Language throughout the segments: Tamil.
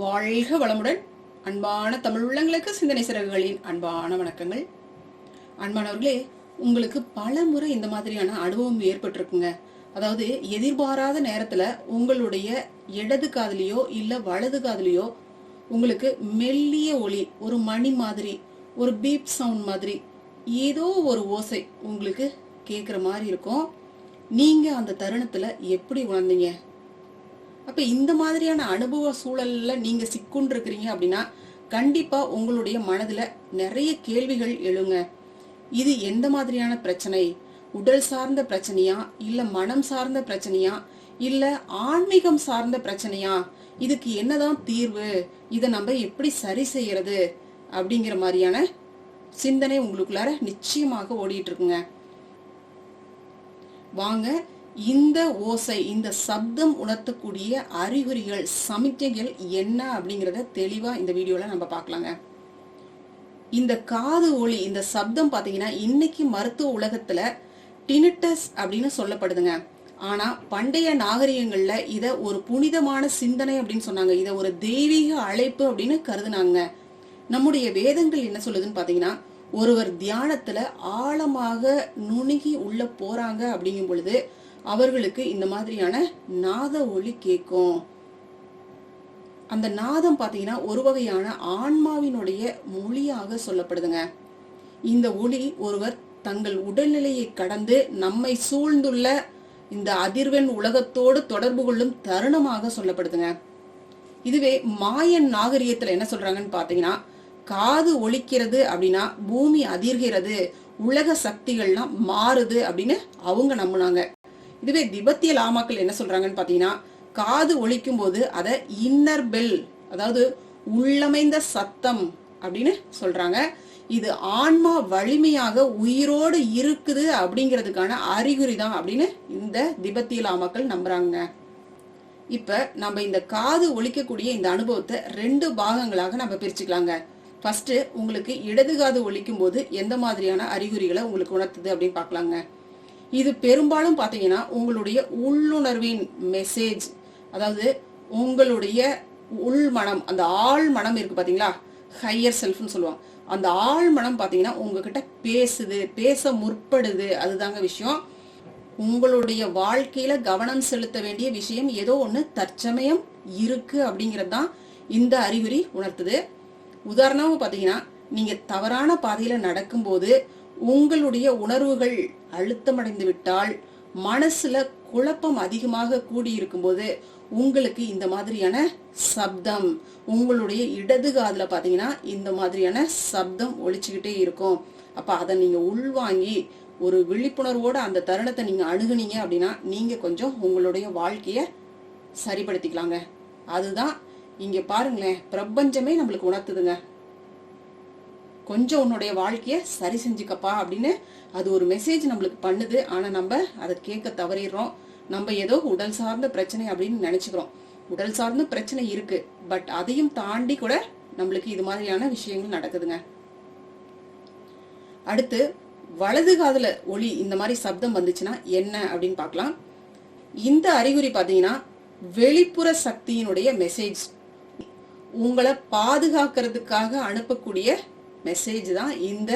வாழ்க வளமுடன். அன்பான தமிழ் உள்ளங்களுக்கு சிந்தனை சிறகுகளின் அன்பான வணக்கங்கள். அன்பானவர்களே உங்களுக்கு பல முறை இந்த மாதிரியான அனுபவம் ஏற்பட்டிருக்குங்க. அதாவது எதிர்பாராத நேரத்தில் உங்களுடைய இடது காதலியோ இல்லை வலது காதலியோ உங்களுக்கு மெல்லிய ஒளி ஒரு மணி மாதிரி ஒரு பீப் சவுண்ட் மாதிரி ஏதோ ஒரு ஓசை உங்களுக்கு கேட்குற மாதிரி இருக்கும். நீங்கள் அந்த தருணத்தில் எப்படி உணர்ந்தீங்க அப்ப இந்த மாதிரியான அனுபவ சூழல்ல நீங்க சிக்குன்னு இருக்கிறீங்க அப்படின்னா கண்டிப்பா உங்களுடைய மனதுல நிறைய கேள்விகள் எழுங்க. இது எந்த மாதிரியான பிரச்சனை? உடல் சார்ந்த பிரச்சனையா? இல்ல மனம் சார்ந்த பிரச்சனையா? இல்ல ஆன்மீகம் சார்ந்த பிரச்சனையா? இதுக்கு என்னதான் தீர்வு? இதை நம்ம எப்படி சரி செய்யறது? அப்படிங்கிற மாதிரியான சிந்தனை உங்களுக்குள்ளார நிச்சயமாக ஓடிட்டு இருக்குங்க. வாங்க இந்த ஓசை இந்த சப்தம் உணர்த்தக்கூடிய அறிகுறிகள் சமிக்கைகள் என்ன அப்படிங்கிறத தெளிவா இந்த வீடியோவில் நம்ம பார்க்கலாங்க. இந்த காது ஒளி இந்த சப்தம் பார்த்தீங்கன்னா இன்னைக்கு மருத்துவ உலகத்துல டினிட்டஸ் அப்படின்னு சொல்லப்படுதுங்க. ஆனா பண்டைய நாகரிகங்கள்ல இத ஒரு புனிதமான சிந்தனை அப்படின்னு சொன்னாங்க. இத ஒரு தெய்வீக அழைப்பு அப்படின்னு கருதுனாங்க. நம்முடைய வேதங்கள் என்ன சொல்லுதுன்னு பாத்தீங்கன்னா ஒருவர் தியானத்துல ஆழமாக நுணுகி உள்ள போறாங்க அப்படிங்கும் பொழுது அவர்களுக்கு இந்த மாதிரியான நாத ஒளி கேட்கும். அந்த நாதம் பார்த்தீங்கன்னா ஒரு வகையான ஆன்மாவினுடைய மொழியாக சொல்லப்படுதுங்க. இந்த ஒளி ஒருவர் தங்கள் உடல்நிலையை கடந்து நம்மை சூழ்ந்துள்ள இந்த அதிர்வெண் உலகத்தோடு தொடர்பு கொள்ளும் தருணமாக சொல்லப்படுதுங்க. இதுவே மாயன் நாகரிகத்துல என்ன சொல்றாங்கன்னு பாத்தீங்கன்னா காது ஒழிக்கிறது அப்படின்னா பூமி அதிர்கிறது உலக சக்திகள்லாம் மாறுது அப்படின்னு அவங்க நம்புனாங்க. இதுவே திபத்திய லாமாக்கள் என்ன சொல்றாங்கன்னு பாத்தீங்கன்னா காது ஒழிக்கும் போது அதை இன்னர் பெல் அதாவது உள்ளமைந்த சத்தம் அப்படின்னு சொல்றாங்க. இது ஆன்மா வலிமையாக உயிரோடு இருக்குது அப்படிங்கிறதுக்கான அறிகுறி தான் அப்படின்னு இந்த திபத்திய லாமாக்கள் நம்புறாங்க. இப்ப நம்ம இந்த காது ஒழிக்கக்கூடிய இந்த அனுபவத்தை ரெண்டு பாகங்களாக நம்ம பிரிச்சுக்கலாங்க. ஃபர்ஸ்ட் உங்களுக்கு இடது காது ஒழிக்கும் போது எந்த மாதிரியான அறிகுறிகளை உங்களுக்கு உணர்த்துது அப்படின்னு பார்க்கலாங்க. இது பெரும்பாலும் பார்த்தீங்கன்னா உங்களுடைய உள்ளுணர்வின் மெசேஜ் அதாவது உங்களுடைய உள் மனம் அந்த ஆள் மனம் இருக்கு பார்த்தீங்களா? ஹையர் செல்ஃப்னு சொல்லுவாங்க. அந்த ஆள் மனம் பார்த்தீங்கன்னா உங்ககிட்ட பேசுது பேச முற்படுது. அதுதாங்க விஷயம். உங்களுடைய வாழ்க்கையில கவனம் செலுத்த வேண்டிய விஷயம் ஏதோ ஒன்று தற்சமயம் இருக்கு அப்படிங்கிறது தான் இந்த அறிகுறி உணர்த்துது. உதாரணமாக பார்த்தீங்கன்னா நீங்க தவறான பாதையில நடக்கும்போது உங்களுடைய உணர்வுகள் அழுத்தமடைந்து விட்டால் மனசுல குழப்பம் அதிகமாக கூடி இருக்கும்போது உங்களுக்கு இந்த மாதிரியான சப்தம் உங்களுடைய இடது காதில் பார்த்தீங்கன்னா இந்த மாதிரியான சப்தம் ஒழிச்சுக்கிட்டே இருக்கும். அப்போ அதை நீங்கள் உள்வாங்கி ஒரு விழிப்புணர்வோட அந்த தருணத்தை நீங்கள் அணுகுனீங்க அப்படின்னா நீங்கள் கொஞ்சம் உங்களுடைய வாழ்க்கையை சரிப்படுத்திக்கலாங்க. அதுதான் இங்கே பாருங்களேன் பிரபஞ்சமே நம்மளுக்கு உணர்த்துதுங்க. கொஞ்சம் உன்னுடைய வாழ்க்கையை சரி செஞ்சுக்கப்பா அப்படின்னு அது ஒரு மெசேஜ் நம்மளுக்கு பண்ணுது. ஆனால் நம்ம அதை கேட்க தவறிடுறோம். நம்ம ஏதோ உடல் சார்ந்த பிரச்சனை அப்படின்னு நினைச்சுக்கிறோம். உடல் சார்ந்த பிரச்சனை இருக்கு. பட் அதையும் தாண்டி கூட நம்மளுக்கு இது மாதிரியான விஷயங்கள் நடக்குதுங்க. அடுத்து வலது காதல ஒளி இந்த மாதிரி சப்தம் வந்துச்சுன்னா என்ன அப்படின்னு பார்க்கலாம். இந்த அறிகுறி பார்த்தீங்கன்னா வெளிப்புற சக்தியினுடைய மெசேஜ் உங்களை பாதுகாக்கிறதுக்காக அனுப்பக்கூடிய மெசேஜ் தான் இந்த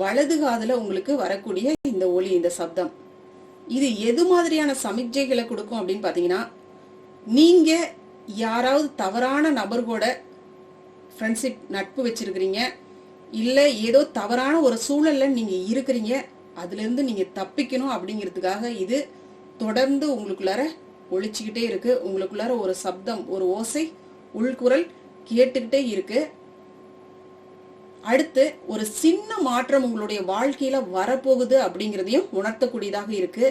வலது காதில் உங்களுக்கு வரக்கூடிய இந்த ஒளி இந்த சப்தம். இது எது மாதிரியான சமிக்ஞைகளை கொடுக்கும் அப்படின்னு பார்த்தீங்கன்னா நீங்கள் யாராவது தவறான நபர் கூட ஃப்ரெண்ட்ஷிப் நட்பு வச்சிருக்கிறீங்க இல்லை ஏதோ தவறான ஒரு சூழலில் நீங்கள் இருக்கிறீங்க அதுலேருந்து நீங்கள் தப்பிக்கணும் அப்படிங்கிறதுக்காக இது தொடர்ந்து உங்களுக்குள்ளார ஒழிச்சுக்கிட்டே இருக்குது உங்களுக்குள்ளார ஒரு சப்தம் ஒரு ஓசை உள்குரல் கேட்டுக்கிட்டே இருக்குது அடுத்து ஒரு சின்ன மாற்றம் உங்களுடைய வாழ்க்கையில வரப்போகுது அப்படிங்கிறதையும் உணர்த்தக்கூடியதாக இருக்கு.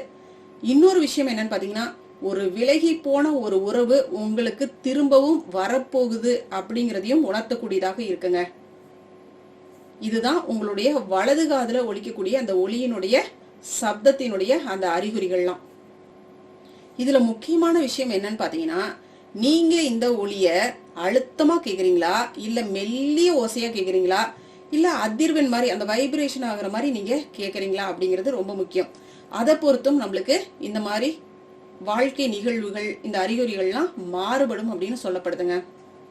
இன்னொரு விஷயம் என்னன்னு பாத்தீங்கன்னா ஒரு விலகி போன ஒரு உறவு உங்களுக்கு திரும்பவும் வரப்போகுது அப்படிங்கிறதையும் உணர்த்தக்கூடியதாக இருக்குங்க. இதுதான் உங்களுடைய வலது காதுல ஒழிக்கக்கூடிய அந்த ஒளியினுடைய சப்தத்தினுடைய அந்த அறிகுறிகள்லாம். இதுல முக்கியமான விஷயம் என்னன்னு பாத்தீங்கன்னா நீங்க இந்த ஒளிய அழுத்தமா கேக்குறீங்களா? இல்ல மெல்லிய ஓசையா கேக்குறீங்களா? இல்ல அதிர்வெண் மாதிரி அந்த வைப்ரேஷன் ஆகுற மாதிரி நீங்க கேக்குறீங்களா அப்படிங்கிறது ரொம்ப முக்கியம். அதை பொறுத்தும் நம்மளுக்கு இந்த மாதிரி வாழ்க்கை நிகழ்வுகள் இந்த அறிகுறிகள்லாம் மாறுபடும் அப்படின்னு சொல்லப்படுதுங்க.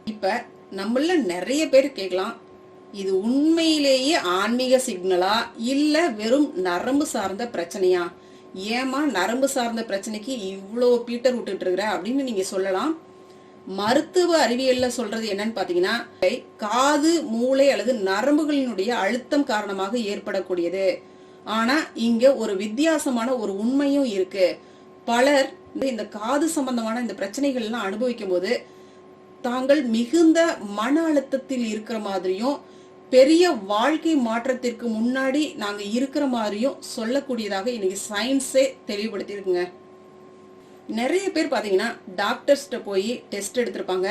இப்ப நம்மள நிறைய பேர் கேட்கலாம் இது உண்மையிலேயே ஆன்மீக சிக்னலா இல்ல வெறும் நரம்பு சார்ந்த பிரச்சனையா? ஏமா நரம்பு சார்ந்த பிரச்சனைக்கு இவ்வளோ பீட்டர் விட்டுட்டு இருக்கிற அப்படின்னு நீங்க சொல்லலாம். மருத்துவ அறிவியல்ல சொல்றது என்னன்னு பாத்தீங்கன்னா காது மூளை அல்லது நரம்புகளினுடைய அழுத்தம் காரணமாக ஏற்படக்கூடியது. ஆனா இங்க ஒரு வித்தியாசமான ஒரு உண்மையும் இருக்கு. பலர் இந்த காது சம்பந்தமான இந்த பிரச்சனைகள்லாம் அனுபவிக்கும் போது தாங்கள் மிகுந்த மன அழுத்தத்தில் இருக்கிற மாதிரியும் பெரிய வாழ்க்கை மாற்றத்திற்கு முன்னாடி நாங்க இருக்கிற மாதிரியும் சொல்லக்கூடியதாக இன்னைக்கு சயின்ஸே தெளிவுபடுத்தியிருக்குங்க. நிறைய பேர் பார்த்தீங்கன்னா டாக்டர்ஸ்கிட்ட போய் டெஸ்ட் எடுத்திருப்பாங்க.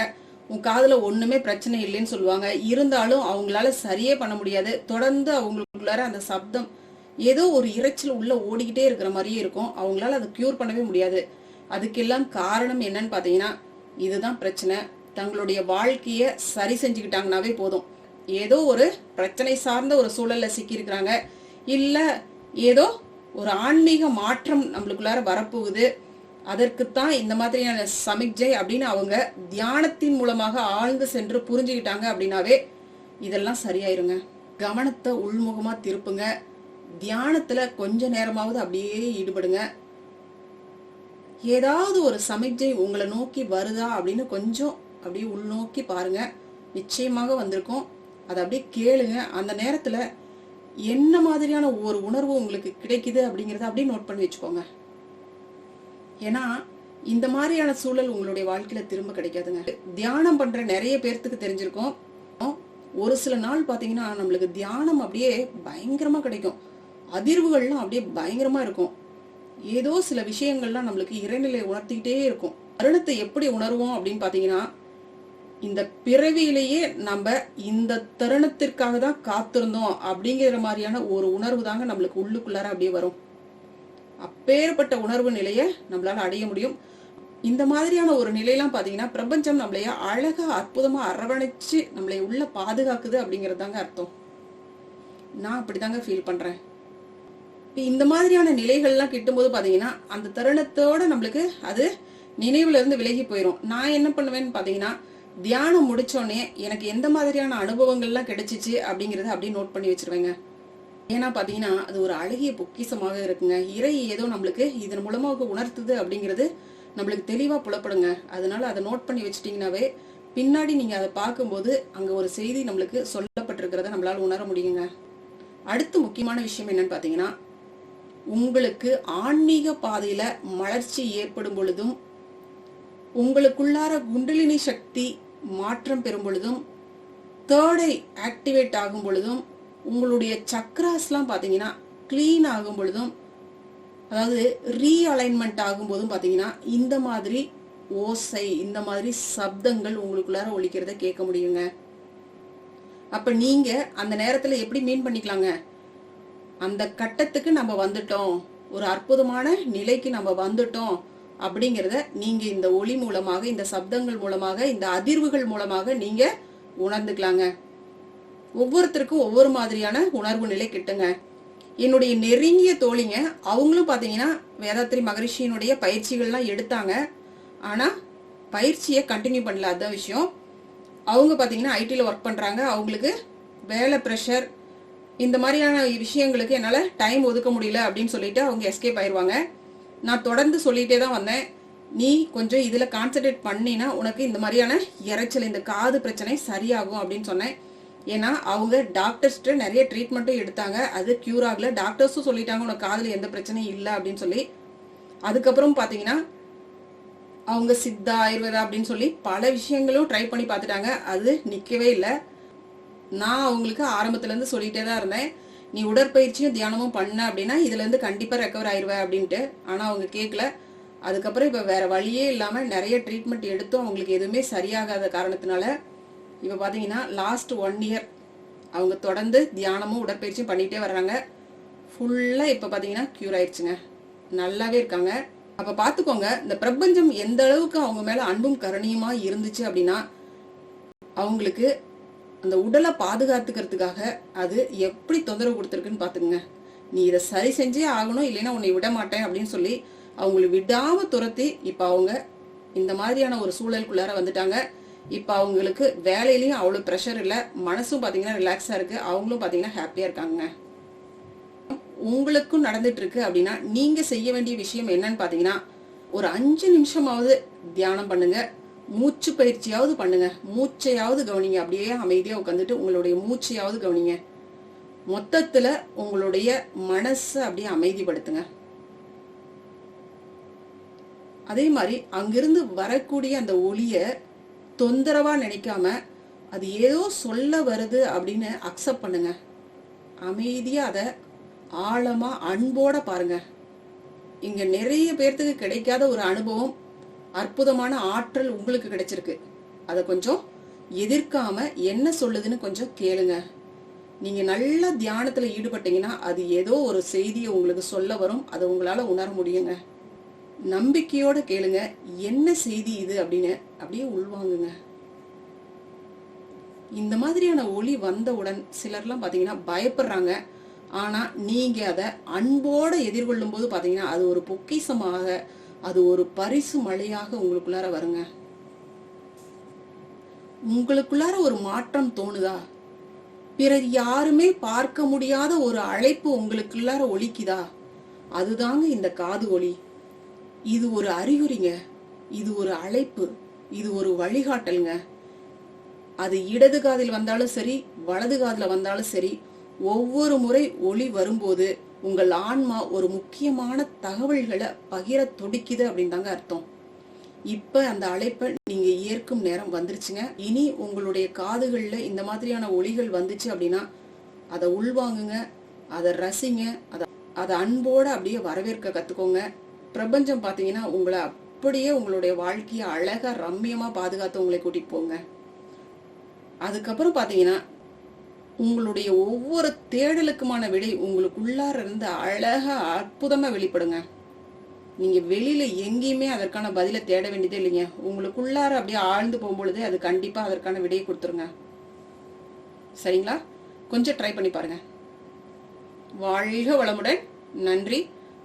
உன் காதில் ஒன்றுமே பிரச்சனை இல்லைன்னு சொல்லுவாங்க. இருந்தாலும் அவங்களால சரியே பண்ண முடியாது. தொடர்ந்து அவங்களுக்குள்ளார அந்த சப்தம் ஏதோ ஒரு இரைச்சல் உள்ள ஓடிக்கிட்டே இருக்கிற மாதிரியே இருக்கும். அவங்களால அதை க்யூர் பண்ணவே முடியாது. அதுக்கெல்லாம் காரணம் என்னன்னு பார்த்தீங்கன்னா இதுதான் பிரச்சனை. தங்களுடைய வாழ்க்கையை சரி செஞ்சுக்கிட்டாங்கனாவே போதும். ஏதோ ஒரு பிரச்சனை சார்ந்த ஒரு சூழலில் சிக்கியிருக்கிறாங்க. இல்லை ஏதோ ஒரு ஆன்மீக மாற்றம் நம்மளுக்குள்ளார வரப்போகுது. அதற்குத்தான் இந்த மாதிரியான சமிக்ஜை அப்படின்னு அவங்க தியானத்தின் மூலமாக ஆழ்ந்து சென்று புரிஞ்சுக்கிட்டாங்க அப்படின்னாவே இதெல்லாம் சரியாயிருங்க. கவனத்தை உள்முகமாக திருப்புங்க. தியானத்தில் கொஞ்ச நேரமாவது அப்படியே ஈடுபடுங்க. ஏதாவது ஒரு சமிக்ஜை உங்களை நோக்கி வருதா அப்படின்னு கொஞ்சம் அப்படியே உள்நோக்கி பாருங்க. நிச்சயமாக வந்திருக்கும். அதை அப்படியே கேளுங்க. அந்த நேரத்தில் என்ன மாதிரியான ஒரு உணர்வு உங்களுக்கு கிடைக்குது அப்படிங்கிறத அப்படியே நோட் பண்ணி வச்சுக்கோங்க. ஏன்னா இந்த மாதிரியான சூழல் உங்களுடைய வாழ்க்கையில திரும்ப கிடைக்காதுங்க. தியானம் பண்ற நிறைய பேர்த்துக்கு தெரிஞ்சிருக்கும். ஒரு சில நாள் பாத்தீங்கன்னா நம்மளுக்கு தியானம் அப்படியே பயங்கரமா கிடைக்கும். அதிர்வுகள்லாம் அப்படியே பயங்கரமா இருக்கும். ஏதோ சில விஷயங்கள்லாம் நம்மளுக்கு இறைநிலை உணர்த்திக்கிட்டே இருக்கும். தருணத்தை எப்படி உணர்வோம் அப்படின்னு பாத்தீங்கன்னா இந்த பிறவியிலேயே நம்ம இந்த தருணத்திற்காக தான் காத்திருந்தோம் அப்படிங்கிற மாதிரியான ஒரு உணர்வு தாங்க நம்மளுக்கு உள்ளுக்குள்ளார அப்படியே வரும். அப்பேற்பட்ட உணர்வு நிலையை நம்மளால அடைய முடியும். இந்த மாதிரியான ஒரு நிலையெல்லாம் பார்த்தீங்கன்னா பிரபஞ்சம் நம்மளைய அழகா அற்புதமா அரவணைச்சு நம்மளை உள்ள பாதுகாக்குது அப்படிங்கிறது தாங்க அர்த்தம். நான் அப்படிதாங்க ஃபீல் பண்றேன். இப்போ இந்த மாதிரியான நிலைகள்லாம் கிட்டும்போது பார்த்தீங்கன்னா அந்த தருணத்தோட நம்மளுக்கு அது நினைவுல இருந்து விலகி போயிடும் நான் என்ன பண்ணுவேன்னு பார்த்தீங்கன்னா தியானம் முடிச்சோடனே எனக்கு எந்த மாதிரியான அனுபவங்கள்லாம் கிடைச்சிச்சு அப்படிங்கிறத அப்படியே நோட் பண்ணி வச்சிருவேங்க. ஏன்னா பார்த்தீங்கன்னா அது ஒரு அழகிய பொக்கிசமாக இருக்குங்க. இறை ஏதோ நம்மளுக்கு இதன் மூலமாக உணர்த்துது அப்படிங்கிறது நம்மளுக்கு தெளிவாக புலப்படுங்க. அதனால அதை நோட் பண்ணி வச்சிட்டிங்கனாவே பின்னாடி நீங்கள் அதை பார்க்கும்போது அங்கே ஒரு செய்தி நம்மளுக்கு சொல்லப்பட்டிருக்கிறத நம்மளால உணர முடியுங்க. அடுத்து முக்கியமான விஷயம் என்னன்னு பார்த்தீங்கன்னா உங்களுக்கு ஆன்மீக பாதையில் மலர்ச்சி ஏற்படும் பொழுதும் உங்களுக்குள்ளார குண்டலினி சக்தி மாற்றம் பெறும் பொழுதும் தேர்டை ஆக்டிவேட் ஆகும் பொழுதும் உங்களுடைய சக்ராஸ்லாம் பார்த்தீங்கன்னா கிளீன் ஆகும் பொழுதும் அதாவது ரீஅலைன்மெண்ட் ஆகும் போதும் பார்த்தீங்கன்னா இந்த மாதிரி ஓசை இந்த மாதிரி சப்தங்கள் உங்களுக்குள்ளார ஒழிக்கிறத கேட்க முடியுங்க. அப்ப நீங்க அந்த நேரத்துல எப்படி மீன் பண்ணிக்கலாங்க? அந்த கட்டத்துக்கு நம்ம வந்துட்டோம். ஒரு அற்புதமான நிலைக்கு நம்ம வந்துட்டோம் அப்படிங்கிறத நீங்க இந்த ஒளி மூலமாக இந்த சப்தங்கள் மூலமாக இந்த அதிர்வுகள் மூலமாக நீங்க உணர்ந்துக்கலாங்க. ஒவ்வொருத்தருக்கும் ஒவ்வொரு மாதிரியான உணர்வு நிலை கிட்டுங்க. என்னுடைய நெருங்கிய தோழிங்க அவங்களும் பார்த்தீங்கன்னா வேதாத்திரி மகரிஷியினுடைய பயிற்சிகள்லாம் எடுத்தாங்க. ஆனால் பயிற்சியை கண்டினியூ பண்ணல. அதான் விஷயம். அவங்க பார்த்தீங்கன்னா ஐடியில் ஒர்க் பண்ணுறாங்க அவங்களுக்கு வேலை ப்ரெஷர் இந்த மாதிரியான விஷயங்களுக்கு என்னால் டைம் ஒதுக்க முடியல அப்படின்னு சொல்லிட்டு அவங்க எஸ்கேப் ஆயிடுவாங்க நான் தொடர்ந்து சொல்லிகிட்டே தான் வந்தேன். நீ கொஞ்சம் இதில் கான்சென்ட்ரேட் பண்ணினா உனக்கு இந்த மாதிரியான இறைச்சல் இந்த காது பிரச்சனை சரியாகும் அப்படின்னு சொன்னேன். ஏன்னா அவங்க டாக்டர்ஸ்ட்டு நிறைய ட்ரீட்மெண்ட்டும் எடுத்தாங்க. அது க்யூர் ஆகல. டாக்டர்ஸும் சொல்லிட்டாங்க உனக்கு காதில் எந்த பிரச்சனையும் இல்லை அப்படின்னு சொல்லி. அதுக்கப்புறம் பார்த்தீங்கன்னா அவங்க சித்தா ஆயுர்வேதா அப்படின்னு சொல்லி பல விஷயங்களும் ட்ரை பண்ணி பார்த்துட்டாங்க. அது நிற்கவே இல்லை. நான் அவங்களுக்கு ஆரம்பத்துலேருந்து சொல்லிகிட்டே தான் இருந்தேன். நீ உடற்பயிற்சியும் தியானமும் பண்ண அப்படின்னா இதுலேருந்து கண்டிப்பாக ரெக்கவர் ஆயிடுவ அப்படின்ட்டு. ஆனால் அவங்க கேட்கல அதுக்கப்புறம் இப்போ வேற வழியே இல்லாமல் நிறைய ட்ரீட்மெண்ட் எடுத்தும் அவங்களுக்கு எதுவுமே சரியாகாத காரணத்தினால இப்போ பார்த்தீங்கன்னா லாஸ்ட் ஒன் இயர் அவங்க தொடர்ந்து தியானமும் உடற்பயிற்சியும் பண்ணிகிட்டே வர்றாங்க. ஃபுல்லாக இப்போ பார்த்தீங்கன்னா க்யூர் ஆயிடுச்சுங்க. நல்லாவே இருக்காங்க. அப்போ பார்த்துக்கோங்க இந்த பிரபஞ்சம் எந்த அளவுக்கு அவங்க மேலே அன்பும் கருணையுமா இருந்துச்சு அப்படின்னா அவங்களுக்கு அந்த உடலை பாதுகாத்துக்கிறதுக்காக அது எப்படி தொந்தரவு கொடுத்துருக்குன்னு பார்த்துக்குங்க நீ இதை சரி செஞ்சே ஆகணும் இல்லைன்னா உன்னை விட மாட்டேன் அப்படின்னு சொல்லி அவங்களை விடாமல் துரத்தி இப்போ அவங்க இந்த மாதிரியான ஒரு சூழலுக்குள்ளார வந்துட்டாங்க. இப்போ அவங்களுக்கு வேலையிலையும் அவ்வளோ ப்ரெஷர் இல்லை. மனசும் பார்த்தீங்கன்னா ரிலாக்ஸாக இருக்குது அவங்களும் பார்த்தீங்கன்னா ஹாப்பியாக இருக்காங்க. உங்களுக்கும் நடந்துட்டு இருக்கு அப்படின்னா நீங்க செய்ய வேண்டிய விஷயம் என்னன்னு பார்த்தீங்கன்னா ஒரு அஞ்சு நிமிஷமாவது தியானம் பண்ணுங்க. மூச்சு பயிற்சியாவது பண்ணுங்க. மூச்சையாவது கவனிங்க. அப்படியே அமைதியா உட்காந்துட்டு உங்களுடைய மூச்சையாவது கவனிங்க. மொத்தத்துல உங்களுடைய மனசை அப்படியே அமைதிப்படுத்துங்க. அதே மாதிரி அங்கிருந்து வரக்கூடிய அந்த ஒளிய தொந்தரவாக நினைக்காம அது ஏதோ சொல்ல வருது அப்படின்னு அக்செப்ட் பண்ணுங்க. அமைதியாக அதை ஆழமாக அன்போட பாருங்க. இங்கே நிறைய பேர்த்துக்கு கிடைக்காத ஒரு அனுபவம் அற்புதமான ஆற்றல் உங்களுக்கு கிடைச்சிருக்கு. அதை கொஞ்சம் எதிர்க்காம என்ன சொல்லுதுன்னு கொஞ்சம் கேளுங்க. நீங்க நல்ல தியானத்துல ஈடுபட்டீங்கன்னா அது ஏதோ ஒரு செய்தியை உங்களுக்கு சொல்ல வரும். அதை உங்களால உணர முடியுங்க. நம்பிக்கையோட கேளுங்க. என்ன செய்தி இது அப்படின்னு அப்படியே உள்வாங்குங்க. இந்த மாதிரியான ஒளி வந்தவுடன் சிலர்லாம் பார்த்தீங்கன்னா பயப்படுறாங்க. ஆனால் நீங்கள் அதை அன்போடு எதிர்கொள்ளும் போது பார்த்தீங்கன்னா அது ஒரு பொக்கிஷமாக அது ஒரு பரிசு மழையாக உங்களுக்குள்ளார வருங்க. உங்களுக்குள்ளார ஒரு மாற்றம் தோணுதா? பிறர் யாருமே பார்க்க முடியாத ஒரு அழைப்பு உங்களுக்குள்ளார ஒலிக்குதா? அதுதாங்க இந்த காது ஒளி இது ஒரு அறிகுறிங்க. இது ஒரு அழைப்பு. இது ஒரு வழிகாட்டலுங்க. அது இடது காதில் வந்தாலும் சரி வலது காதில் வந்தாலும் சரி ஒவ்வொரு முறை ஒளி வரும்போது உங்கள் ஆன்மா ஒரு முக்கியமான தகவல்களை பகிர துடிக்குது அப்படின்னு தாங்க அர்த்தம். இப்ப அந்த அழைப்பை நீங்க ஏற்கும் நேரம் வந்துருச்சுங்க. இனி உங்களுடைய காதுகளில் இந்த மாதிரியான ஒளிகள் வந்துச்சு அப்படின்னா அதை உள்வாங்குங்க அதை ரசிங்க அதை அதை அன்போட அப்படியே வரவேற்க கத்துக்கோங்க. பிரபஞ்சம் பார்த்தீங்கன்னா உங்களை அப்படியே உங்களுடைய வாழ்க்கையை அழகா ரம்மியமாக பாதுகாத்து உங்களை கூட்டிகிட்டு போங்க. அதுக்கப்புறம் பார்த்தீங்கன்னா உங்களுடைய ஒவ்வொரு தேடலுக்குமான விடை உங்களுக்குள்ளார இருந்து அழகாக அற்புதமாக வெளிப்படுங்க. நீங்கள் வெளியில் எங்கேயுமே அதற்கான பதிலை தேட வேண்டியதே இல்லைங்க. உங்களுக்குள்ளார அப்படியே ஆழ்ந்து போகும்பொழுது அது கண்டிப்பாக அதற்கான விடையை கொடுத்துருங்க. சரிங்களா? கொஞ்சம் ட்ரை பண்ணி பாருங்க. வாழ்க வளமுடன். நன்றி.